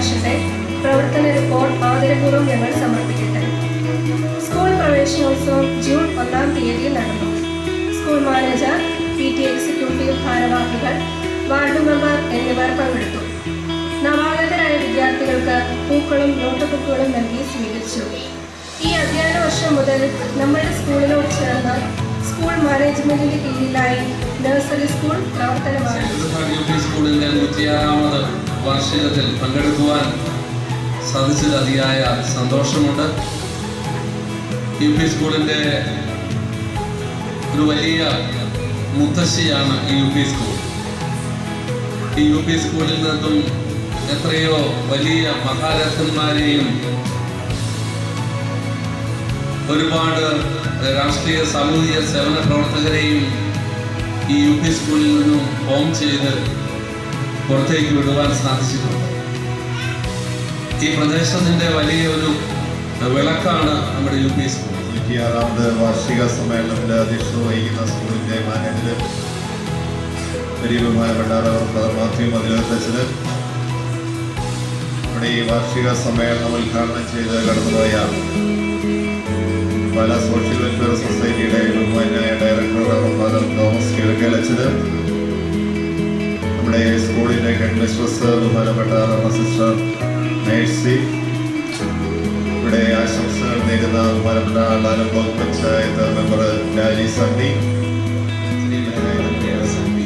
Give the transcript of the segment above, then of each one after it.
വർഷത്തെ പ്രവർത്തന റിപ്പോർട്ട് ആദരപൂർവം ഞങ്ങൾ സമർപ്പിക്കട്ടെ. സ്കൂൾ പ്രവേശനോത്സവം ജൂൺ ഒന്നാം തീയതി നടന്നു. School manager P T executive ഭാരവാഹികൾ വാർഡ് മെമ്പർ എന്നിവർ പങ്കെടുത്തു. നവാഗതരായ വിദ്യാർത്ഥികൾക്ക് പൂക്കളും നോട്ട് ബുക്കുകളും നൽകി സ്വീകരിച്ചു. ഈ അധ്യയന വർഷം മുതൽ നമ്മുടെ സ്കൂളിനോട് ചേർന്ന് സ്കൂൾ മാനേജ്മെന്റിന്റെ കീഴിലായി നഴ്സറി സ്കൂൾ പ്രവർത്തനമാണ് വാർഷികത്തിൽ പങ്കെടുക്കുവാൻ സാധിച്ചത് അതിയായ സന്തോഷമുണ്ട്. യു പി സ്കൂളിന്റെ ഒരു വലിയ മുത്തശ്ശിയാണ് ഈ യു പി സ്കൂൾ. ഈ യു പി സ്കൂളിൽ നിന്നും എത്രയോ വലിയ മഹാരഥന്മാരെയും ഒരുപാട് രാഷ്ട്രീയ സാമൂഹിക സേവന പ്രവർത്തകരെയും ഈ യു പി സ്കൂളിൽ നിന്നും ഫോം ചെയ്ത് പുറത്തേക്ക് വിടുവാൻ സാധിച്ചിട്ടുണ്ട്. ഈ പ്രദേശത്തിന്റെ വലിയ ഒരു വിളക്കാണ് നമ്മുടെ യു പി സ്കൂൾ. നൂറ്റിയാറാമത് വാർഷിക സമ്മേളനത്തിൽ അധ്യക്ഷത വഹിക്കുന്ന സ്കൂളിന്റെ മാനേജർ വലിയ ബഹുമാനപ്പെട്ട മതിലത്തച്ഛന് നമ്മുടെ ഈ വാർഷിക സമ്മേളനം ഉദ്ഘാടനം ചെയ്ത് കടന്നുപോയ പല സോഷ്യൽ വെൽഫെയർ സൊസൈറ്റിയുടെ ബഹുമാനായ ഡയറക്ടർ തോമസ് കിഴക്കേലച്ചന് നമ്മുടെ സ്കൂളിന്റെ ഹെഡ് മിസ്ട്രസ് ബഹുമാനപ്പെട്ട സിസ്റ്റർ മേഴ്സി. ഇവിടെ ആശംസകൾ നേരുന്ന ബഹുമാനപ്പെട്ട ആളാനം ബ്ലോക്ക് പഞ്ചായത്ത് മെമ്പർ രാജി സണ്ണി.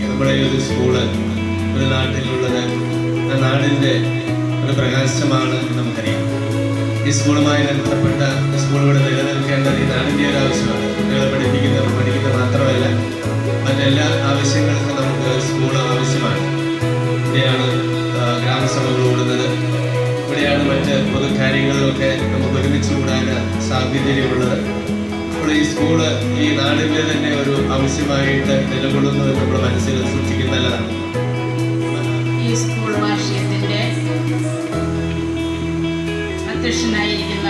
നമ്മുടെ ഒരു സ്കൂൾ ഒരു നാട്ടിലുള്ളത് നാടിന്റെ ഒരു പ്രകാശമാണ് നമുക്കറിയാം. ഈ സ്കൂളുമായി ബന്ധപ്പെട്ട സ്കൂളുകൾ നിലനിൽക്കേണ്ടത് ഈ നാടിന്റെ ഒരു ആവശ്യമാണ്. കുട്ടികളെ പഠിപ്പിക്കുന്നവർ പഠിക്കുന്നത് മാത്രമല്ല മറ്റെല്ലാ ആവശ്യങ്ങൾക്കും നമുക്ക് സ്കൂൾ ആവശ്യമാണ്. ഇവിടെയാണ് ആ, ഗ്രാമസഭകൾ കൂടുന്നത് ഇവിടെയാണ് മറ്റ് പൊതു കാര്യങ്ങളിലൊക്കെ നമുക്ക് ഒരുമിച്ച് കൂടാൻ സാധ്യതയുള്ളത്. അപ്പോൾ ഈ സ്കൂൾ ഈ നാടിന്റെ തന്നെ ഒരു ആവശ്യമായിട്ട് നിലകൊള്ളുന്നത് നമ്മുടെ മനസ്സിൽ സൂക്ഷിക്കുന്ന നല്ലതാണ്. ഈ സ്കൂൾ അധ്യക്ഷനായിരിക്കുന്ന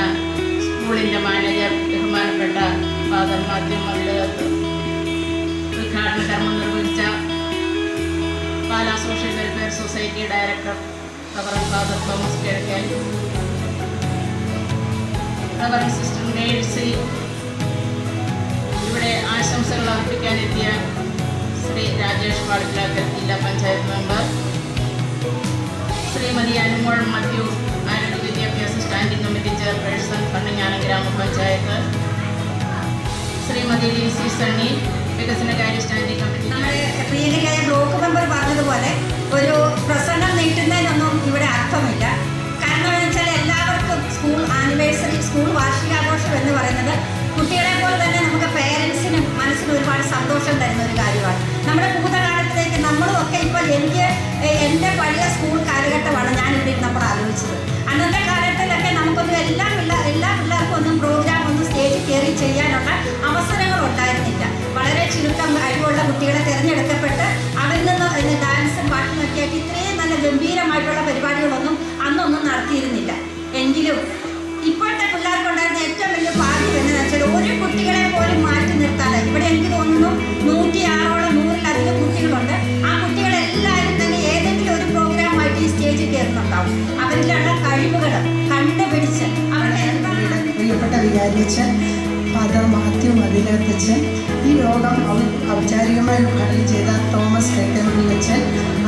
സ്കൂളിന്റെ മാനേജർ ബഹുമാനപ്പെട്ട ഫാദർ മാത്യു ഉദ്ഘാടന കർമ്മം നിർവഹിച്ച Pala social welfare society director reverend father Thomas Kizhakkan reverend sister Mercy ഇവിടെ ആശംസകൾ അർപ്പിക്കാനെത്തിയ ശ്രീ രാജേഷ് പാടിലാക്കൽ ജില്ലാ പഞ്ചായത്ത് മെമ്പർ. ശ്രീമതി അനുമോൾ മത്യു ആരോഗ്യ വിദ്യാഭ്യാസ സ്റ്റാൻഡിംഗ് കമ്മിറ്റി ചെയർപേഴ്സൺ കണ്ണഞ്ഞാനം ഗ്രാമപഞ്ചായത്ത്. ശ്രീമതി ഡി സി സണ്ണി വികസനകാര്യ സ്റ്റാൻഡിംഗ് കമ്മിറ്റി നമ്മുടെ പ്രിയങ്കരായ ബ്ലോക്ക് മെമ്പർ പറഞ്ഞതുപോലെ ഒരു പ്രസംഗം നീട്ടുന്നതിനൊന്നും ഇവിടെ അർത്ഥമില്ല. കാരണം എല്ലാവർക്കും സ്കൂൾ ആനിവേഴ്സറി സ്കൂൾ വാർഷികാഘോഷം എന്ന് പറയുന്നത് കുട്ടികളെ പോലെ തന്നെ നമുക്ക് പേരൻസിനും മനസ്സിന് ഒരുപാട് സന്തോഷം തരുന്ന ഒരു കാര്യമാണ്. നമ്മുടെ ഭൂതകാലത്തിലേക്ക് നമ്മളും ഇപ്പോൾ എനിക്ക് എന്റെ പഴയ സ്കൂൾ കാലഘട്ടമാണ് ഞാൻ ഇവിടെ ഇരുന്നപ്പോൾ വികാരിയച്ഛൻ ഫാദർ മാത്യു മതിലത്തച്ഛൻ ഈ രോഗം ഔപചാരികമായി ഉദ്ഘാടനം ചെയ്ത തോമസ് കെട്ടമണിയച്ഛൻ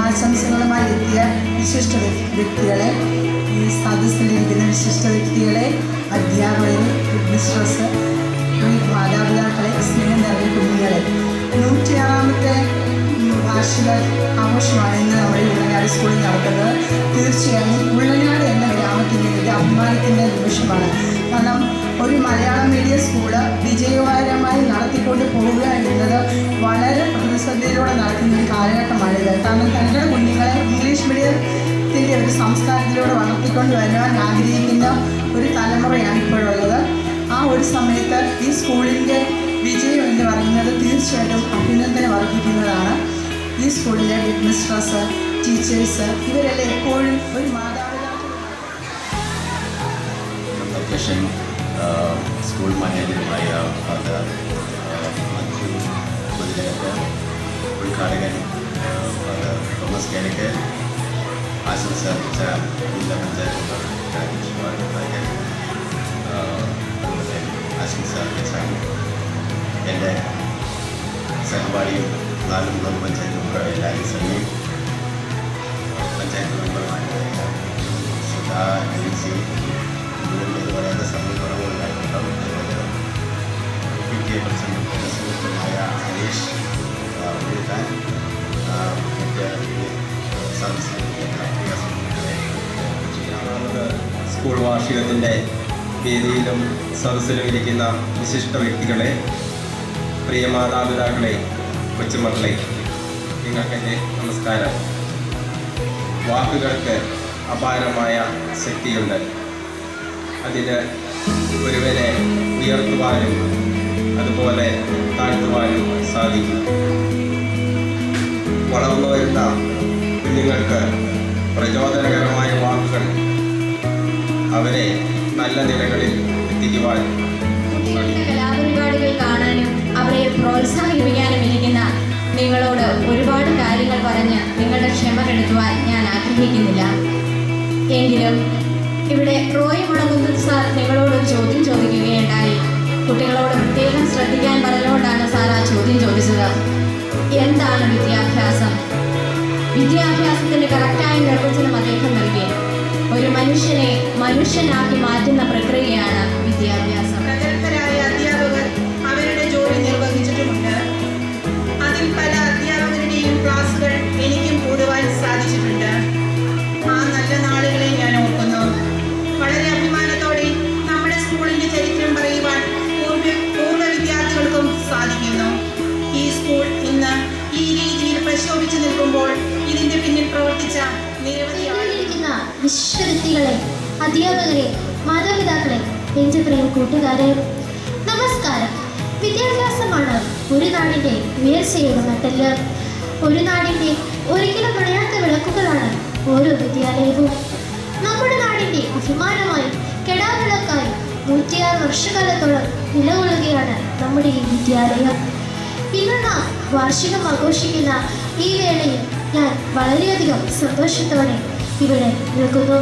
ആശംസകളുമായി എത്തിയ വിശിഷ്ട വ്യ- വ്യക്തികളെ ഈ സദസ്സിലിരിക്കുന്ന വിശിഷ്ട വ്യക്തികളെ അധ്യാപകരെ മിസ്ട്രസ് മാതാപിതാക്കളെ സ്നേഹം നിറഞ്ഞ കുഞ്ഞുങ്ങളെ. നൂറ്റിയാറാമത്തെ വാർഷിക ആഘോഷമാണ് ഇന്ന് നമ്മുടെ ഉള്ളനാട് സ്കൂളിൽ നടക്കുന്നത്. തീർച്ചയായും ഉള്ളനാട് എന്ന ഗ്രാമത്തിന്റെ ഒരു അഭിമാനത്തിന്റെ നിമിഷമാണ്. കാരണം ഒരു മലയാളം മീഡിയം സ്കൂൾ വിജയകരമായി നടത്തിക്കൊണ്ട് പോവുക എന്നത് വളരെ പ്രതിസന്ധിയിലൂടെ നടക്കുന്ന ഒരു കാലഘട്ടമാണിത്. കാരണം തങ്ങളുടെ കുഞ്ഞുങ്ങളെ ഇംഗ്ലീഷ് മീഡിയത്തിന്റെ ഒരു സംസ്കാരത്തിലൂടെ വളർത്തിക്കൊണ്ട് വരുവാൻ ആഗ്രഹിക്കുന്ന ഒരു തലമുറയാണ് ഇപ്പോഴുള്ളത്. ആ ഒരു സമയത്ത് ഈ സ്കൂളിന്റെ വിജയം എന്ന് പറയുന്നത് തീർച്ചയായിട്ടും അഭിനന്ദനം വർദ്ധിക്കുന്നതാണ് ഈ സ്കൂളിലെ ഹെഡ് മിസ്ട്രസ് ടീച്ചേഴ്സ് ഇവരെല്ലാം എപ്പോഴും ഒരു മാതാപിതാക്കൾ സ്കൂൾ മാനേജറുമായ ഫാദർ മഞ്ജു മുതലേക്ക് ഉദ്ഘാടകൻ ഫാദർ തോമസ് കേരക്ക് ആശംസ അറിയിച്ച ജില്ലാ പഞ്ചായത്ത് ആശംസ അറിയിച്ച എന്റെ സഹപാഠിയും നാലും പഞ്ചായത്ത് മെമ്പറായ ലാലിസണിയും പഞ്ചായത്ത് സ്കൂൾ വാർഷികത്തിന്റെ വേദിയിലും സദസ്സിലും ഇരിക്കുന്ന വിശിഷ്ട വ്യക്തികളെ പ്രിയ മാതാപിതാക്കളെ കൊച്ചുമക്കളെ നിങ്ങൾക്കെന്റെ നമസ്കാരം. വാക്കുകൾക്ക് അപാരമായ ശക്തിയുണ്ട്. അതിന് ഒരുവനെ ഉയർത്തുവാനും അതുപോലെ താഴ്ത്തുവാനും സാധിക്കും. വളർന്നു വരുന്ന കുഞ്ഞുങ്ങൾക്ക് പ്രചോദനകരമായ അവരെ നല്ല നിലകളിൽ എത്തിക്കുവാൻ കലാപരിപാടികൾ കാണാനും അവരെ പ്രോത്സാഹിപ്പിക്കാനും ഇരിക്കുന്ന നിങ്ങളോട് ഒരുപാട് കാര്യങ്ങൾ പറഞ്ഞ് നിങ്ങളുടെ ക്ഷമ കെടുത്തുവാൻ ഞാൻ ആഗ്രഹിക്കുന്നില്ല. എങ്കിലും ഇവിടെ റോയ് മുളങ്ങുന്ന സാർ നിങ്ങളോട് ചോദ്യം ചോദിക്കുകയുണ്ടായി. കുട്ടികളോട് പ്രത്യേകം ശ്രദ്ധിക്കാൻ പറഞ്ഞുകൊണ്ടാണ് സാർ ആ ചോദ്യം ചോദിച്ചത്. എന്താണ് വിദ്യാഭ്യാസം? വിദ്യാഭ്യാസത്തിന്റെ കറക്റ്റായ നിർവചനം അദ്ദേഹം നൽകി. ഒരു മനുഷ്യനെ മനുഷ്യനാക്കി മാറ്റുന്ന പ്രക്രിയയാണ് വിദ്യാഭ്യാസം. പ്രഗത്ഭരായ അധ്യാപകർ അവരുടെ ജോലി നിർവഹിച്ചിട്ടുമുണ്ട്. അതിൽ പല അധ്യാപകരുടെയും ക്ലാസുകൾ എനിക്കും കൂടുവാൻ സാധിച്ചിട്ടുണ്ട്. ആ നല്ല നാളുകളെ ഞാൻ ഓർക്കുന്നു. വളരെ അഭിമാനത്തോടെ നമ്മുടെ സ്കൂളിന്റെ ചരിത്രം പറയുവാൻ പൂർവ പൂർവ വിദ്യാർത്ഥികൾക്കും സാധിക്കുന്നു. ഈ സ്കൂൾ ഇന്ന് ഈ രീതിയിൽ പ്രശോഭിച്ചു നിൽക്കുമ്പോൾ ഇതിന്റെ പിന്നിൽ പ്രവർത്തിച്ച നിരവധി വിശ്വവിദ്യകളെ അധ്യാപകരെ മാതാപിതാക്കളെ എന്റെ പ്രിയ കൂട്ടുകാരെ. നമസ്കാരം. വിദ്യാഭ്യാസമാണ് ഒരു നാടിന്റെ ഉയർച്ചയുടെ നട്ടെല്ല്. ഒരു നാടിന്റെ ഒരിക്കലും അണയാത്ത വിളക്കുകളാണ് ഓരോ വിദ്യാലയവും. നമ്മുടെ നാടിന്റെ അഭിമാനമായി കെടാവിളക്കായി നൂറ്റിയാറ് വർഷകാലത്തോളം നിലകൊള്ളുകയാണ് നമ്മുടെ ഈ വിദ്യാലയം. ഇന്ന് നാം വാർഷികം ആഘോഷിക്കുന്ന ഈ വേളയിൽ ഞാൻ വളരെയധികം സന്തോഷത്തോടെ ഇവിടെ നിൽക്കുന്നു